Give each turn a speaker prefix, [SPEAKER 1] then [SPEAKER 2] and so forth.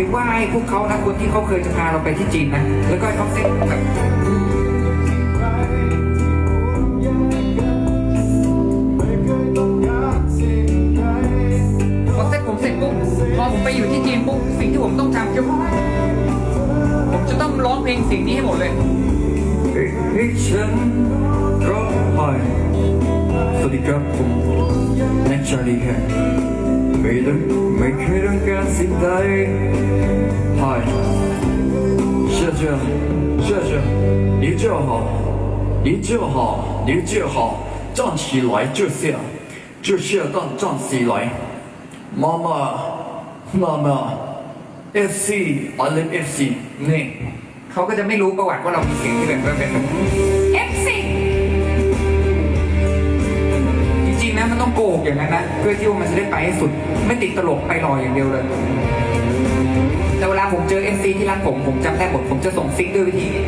[SPEAKER 1] ไปไหว้พวกเขานะคนที่เขาเคยจะพาเราไปที่จีนนะแล้วก็ให้เขาเซ็ตแบบพอเซ็ตผมเสร็จปุ๊บพอผมไปอยู่ที่จีนปุ๊บสิ่งที่ผมต้องทำคือผมจะต้องร้องเพลงสิ่งนี้ให้หมดเลย
[SPEAKER 2] ให้ฉันร้องไห้สวัสดีครับผมแนทชาลีครับ ไม่ต้องไม่เคยต้องการสิ่งใด Hi 谢谢谢谢你就好你就好你就好站起来就下就下蛋站起来妈妈妈妈 FC I love FC นี่
[SPEAKER 1] เขาก็จะไม่รู้ประวัติว่าเรามีเสียงที่แบบว่าเป็น ต้องโกหกอย่างนั้นนะเพื่อที่ว่ามันจะได้ไปให้สุด ไม่ติดตลกไปลอยอย่างเดียวเลยแต่เวลาผมเจอเอฟซีที่รักผมผมจำได้หมดผมจะส่งซิกด้วยวิธีนี้